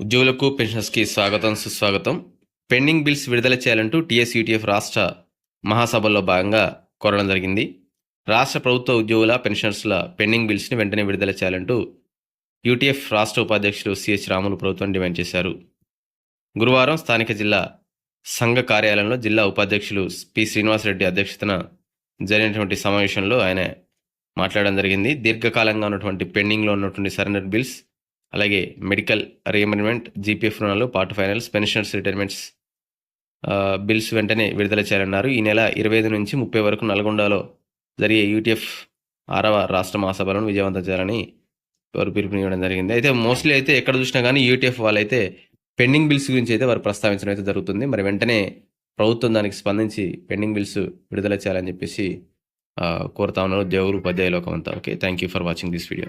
ఉద్యోగులకు పెన్షనర్స్కి స్వాగతం సుస్వాగతం. పెండింగ్ బిల్స్ విడుదల చేయాలంటూ టీఎస్యూటీఎఫ్ రాష్ట్ర మహాసభల్లో భాగంగా కోరడం జరిగింది. రాష్ట్ర ప్రభుత్వ ఉద్యోగుల పెన్షనర్స్ల పెండింగ్ బిల్స్ని వెంటనే విడుదల చేయాలంటూ యూటీఎఫ్ రాష్ట్ర ఉపాధ్యక్షులు సిహెచ్ రాములు ప్రభుత్వం డిమాండ్ చేశారు. గురువారం స్థానిక జిల్లా సంఘ కార్యాలయంలో జిల్లా ఉపాధ్యక్షులు పి శ్రీనివాసరెడ్డి అధ్యక్షతన జరిగినటువంటి సమావేశంలో ఆయన మాట్లాడడం జరిగింది. దీర్ఘకాలంగా ఉన్నటువంటి పెండింగ్లో ఉన్నటువంటి సరెండర్ బిల్స్ అలాగే మెడికల్ రీఎంబర్మెంట్ జీపీఎఫ్ రుణాలు part finals pensioners retirements bills వెంటనే విడుదల చేయాలన్నారు. ఈ నెల ఇరవై ఐదు నుంచి ముప్పై వరకు నల్గొండలో జరిగే యూటీఎఫ్ ఆరవ రాష్ట్ర మహాసభలను విజయవంతం చేయాలని వారు పిలుపునివ్వడం జరిగింది. అయితే మోస్ట్లీ అయితే ఎక్కడ చూసినా కానీ యూటీఎఫ్ వాళ్ళైతే పెండింగ్ బిల్స్ గురించి అయితే వారు ప్రస్తావించడం అయితే జరుగుతుంది. మరి వెంటనే ప్రభుత్వం దానికి స్పందించి పెండింగ్ బిల్స్ విడుదల చేయాలని చెప్పేసి కోరుతా ఉన్నారు ఉద్యోగులు ఉపాధ్యాయులు అంతా okay thank you for watching this video.